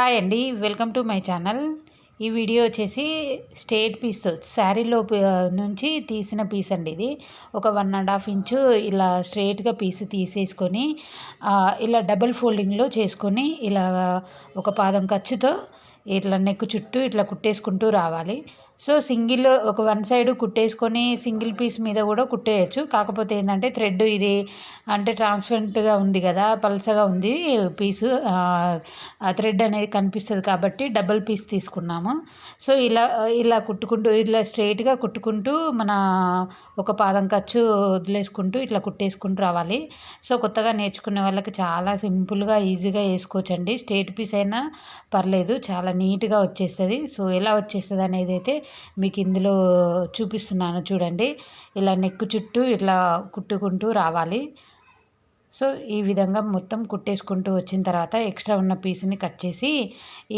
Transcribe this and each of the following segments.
Hi అండి welcome to my channel. ఈ video వచ్చేసి స్టేట్ పీస్ శారీలో నుంచి తీసిన పీస్ అండి ఇది. ఒక వన్ అండ్ హాఫ్ ఇంచు ఇలా స్ట్రేట్గా పీస్ తీసేసుకొని ఇలా డబుల్ ఫోల్డింగ్లో చేసుకొని ఇలా ఒక పాదం ఖర్చుతో ఇట్లా నెక్ చుట్టూ ఇట్లా కుట్టేసుకుంటూ రావాలి. సో సింగిల్ ఒక వన్ సైడ్ కుట్టేసుకొని సింగిల్ పీస్ మీద కూడా కుట్టేయచ్చు. కాకపోతే ఏంటంటే థ్రెడ్ ఇది అంటే ట్రాన్స్పరెంట్గా ఉంది కదా పల్సగా ఉంది పీసు థ్రెడ్ అనేది కనిపిస్తుంది కాబట్టి డబల్ పీస్ తీసుకున్నాము. సో ఇలా ఇలా కుట్టుకుంటూ ఇలా స్ట్రైట్గా కుట్టుకుంటూ మన ఒక పాదం ఖర్చు వదిలేసుకుంటూ ఇట్లా కుట్టేసుకుంటూ రావాలి. సో కొత్తగా నేర్చుకునే వాళ్ళకి చాలా సింపుల్గా ఈజీగా వేసుకోవచ్చండి. స్ట్రేట్ పీస్ అయినా పర్లేదు చాలా నీట్గా వచ్చేస్తుంది. సో ఎలా వచ్చేస్తుంది అనేది అయితే మీకు ఇందులో చూపిస్తున్నాను చూడండి. ఇలా నెక్కు చుట్టూ ఇట్లా కుట్టుకుంటూ రావాలి. సో ఈ విధంగా మొత్తం కుట్టేసుకుంటూ వచ్చిన తర్వాత ఎక్స్ట్రా ఉన్న పీస్ని కట్ చేసి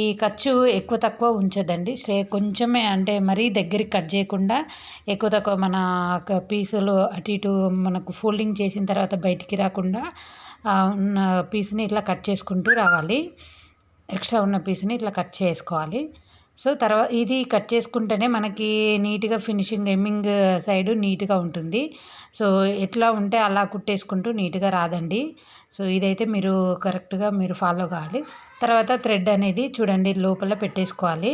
ఈ ఖర్చు ఎక్కువ తక్కువ ఉంచదండి. స్టే కొంచెమే అంటే మరీ దగ్గరికి కట్ చేయకుండా ఎక్కువ తక్కువ మన పీసులు అటు ఇటు మనకు ఫోల్డింగ్ చేసిన తర్వాత బయటికి రాకుండా ఉన్న పీస్ని ఇట్లా కట్ చేసుకుంటూ రావాలి. ఎక్స్ట్రా ఉన్న పీస్ని ఇట్లా కట్ చేసుకోవాలి. సో తర్వాత ఇది కట్ చేసుకుంటేనే మనకి నీట్గా ఫినిషింగ్ ఎమ్మింగ్ సైడ్ నీట్గా ఉంటుంది. సో ఎట్లా ఉంటే అలా కుట్టేసుకుంటూ నీట్గా రాదండి. సో ఇదైతే మీరు కరెక్ట్గా మీరు ఫాలో కావాలి. తర్వాత థ్రెడ్ అనేది చూడండి లోపల పెట్టేసుకోవాలి.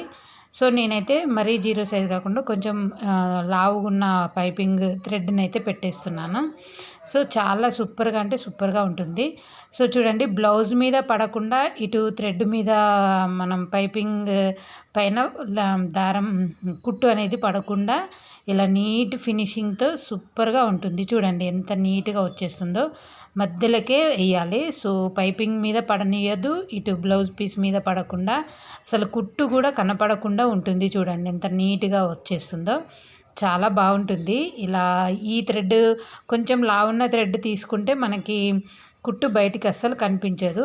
సో నేనైతే మరీ జీరో సైజ్ కాకుండా కొంచెం లావుగున్న పైపింగ్ థ్రెడ్ని అయితే పెట్టేస్తున్నాను. సో చాలా సూపర్గా అంటే సూపర్గా ఉంటుంది. సో చూడండి బ్లౌజ్ మీద పడకుండా ఇటు థ్రెడ్ మీద మనం పైపింగ్ పైన దారం కుట్టు అనేది పడకుండా ఇలా నీట్ ఫినిషింగ్తో సూపర్గా ఉంటుంది. చూడండి ఎంత నీట్గా వచ్చేస్తుందో. మధ్యలోకే వేయాలి. సో పైపింగ్ మీద పడనీయదు. ఇటు బ్లౌజ్ పీస్ మీద పడకుండా అసలు కుట్టు కూడా కనపడకుండా ఉంటుంది. చూడండి ఎంత నీట్గా వచ్చేస్తుందో. చాలా బాగుంటుంది. ఇలా ఈ థ్రెడ్ కొంచెం లావున్న థ్రెడ్ తీసుకుంటే మనకి కుట్టు బయటికి అస్సలు కనిపించదు.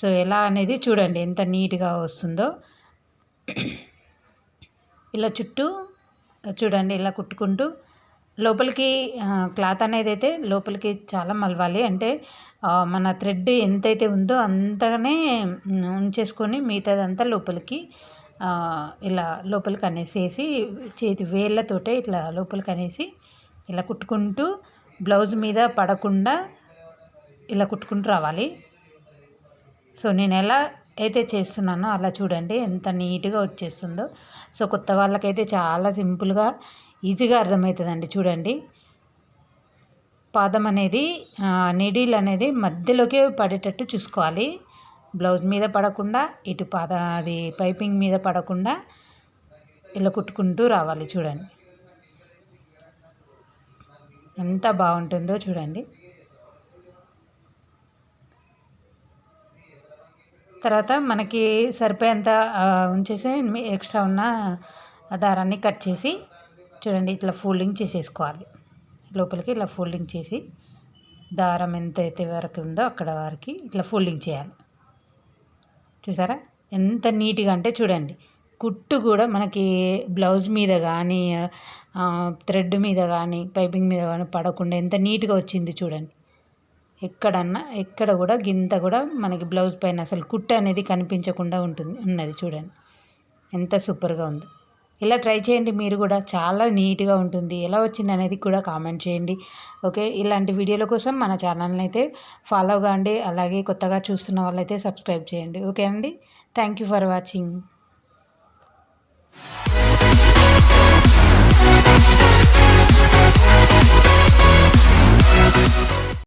సో ఎలా అనేది చూడండి ఎంత నీట్గా వస్తుందో. ఇలా చుట్టూ చూడండి ఇలా కుట్టుకుంటూ లోపలికి క్లాత్ అనేది అయితే లోపలికి చాలా మలవాలి. అంటే మన థ్రెడ్ ఎంతైతే ఉందో అంతగానే ఉంచేసుకొని మిగతాదంతా లోపలికి ఇలా లోపలికి అనేసేసి చేతి వేళ్ళతోటే ఇట్లా లోపలికి అనేసి ఇలా కుట్టుకుంటూ బ్లౌజ్ మీద పడకుండా ఇలా కుట్టుకుంటూ రావాలి. సో నేను ఎలా అయితే చేస్తున్నానో అలా చూడండి ఎంత నీట్గా వచ్చేస్తుందో. సో కొత్త వాళ్ళకైతే చాలా సింపుల్గా ఈజీగా అర్థమవుతుందండి చూడండి. పాదం అనేది నీడిల్ అనేది మధ్యలోకి పడేటట్టు చూసుకోవాలి. బ్లౌజ్ మీద పడకుండా ఇటు పాద అది పైపింగ్ మీద పడకుండా ఇలా కుట్టుకుంటూ రావాలి చూడండి. ఎంత బాగుంటుందో చూడండి. తర్వాత మనకి సరిపోయేంత ఉంచేసి ఎక్స్ట్రా ఉన్న దారాన్ని కట్ చేసి చూడండి ఇట్లా ఫోల్డింగ్ చేసేసుకోవాలి. లోపలికి ఇలా ఫోల్డింగ్ చేసి దారం ఎంత అయితే వరకు ఉందో అక్కడ వరకు ఇట్లా ఫోల్డింగ్ చేయాలి. చూసారా? ఎంత నీట్గా అంటే చూడండి. కుట్టు కూడా మనకి బ్లౌజ్ మీద కానీ థ్రెడ్ మీద కానీ పైపింగ్ మీద కానీ పడకుండా ఎంత నీట్గా వచ్చింది చూడండి. ఎక్కడన్నా ఎక్కడ కూడా గింత కూడా మనకి బ్లౌజ్ పైన అసలు కుట్టు అనేది కనిపించకుండా ఉంటుంది ఉన్నది చూడండి. ఎంత సూపర్గా ఉంది. ఇలా ట్రై చేయండి మీరు కూడా చాలా నీట్గా ఉంటుంది. ఎలా వచ్చింది అనేది కూడా కామెంట్ చేయండి. ఓకే ఇలాంటి వీడియోల కోసం మన ఛానల్ని అయితే ఫాలో కాండి. అలాగే కొత్తగా చూస్తున్న వాళ్ళైతే సబ్స్క్రైబ్ చేయండి. ఓకే అండి థ్యాంక్ యూ ఫర్ వాచింగ్.